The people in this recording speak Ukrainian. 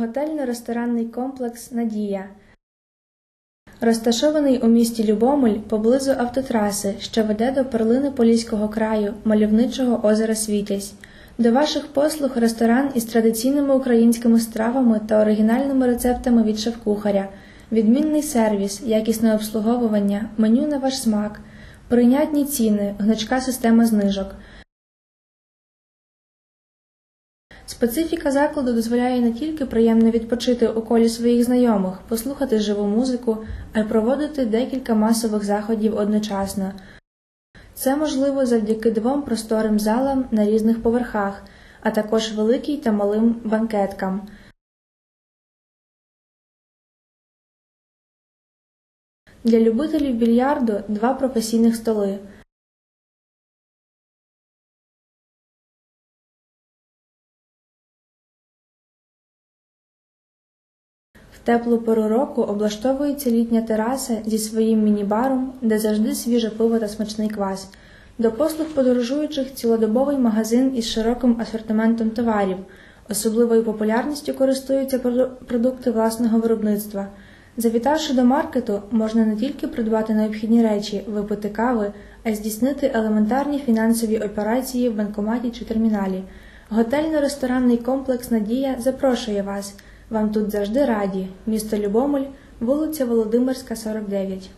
Готельно-ресторанний комплекс Надія. Розташований у місті Любомель поблизу автотраси, що веде до перлини Поліського краю, мальовничого озера Світязь. До ваших послуг ресторан із традиційними українськими стравами та оригінальними рецептами від шеф-кухаря, відмінний сервіс, якісне обслуговування, меню на ваш смак, прийнятні ціни, гнучка система знижок. Специфіка закладу дозволяє не тільки приємно відпочити у колі своїх знайомих, послухати живу музику, а й проводити декілька масових заходів одночасно. Це можливо завдяки двом просторим залам на різних поверхах, а також великій та малим банкеткам. Для любителів більярду два професійних столи. Теплу пору року облаштовується літня тераса зі своїм міні-баром, де завжди свіже пиво та смачний квас. До послуг подорожуючих цілодобовий магазин із широким асортиментом товарів. Особливою популярністю користуються продукти власного виробництва. Завітавши до маркету, можна не тільки придбати необхідні речі, випити кави, а й здійснити елементарні фінансові операції в банкоматі чи терміналі. Готельно-ресторанний комплекс Надія запрошує вас. Вам тут завжди раді. Місто Любомель, вулиця Володимирська, 49.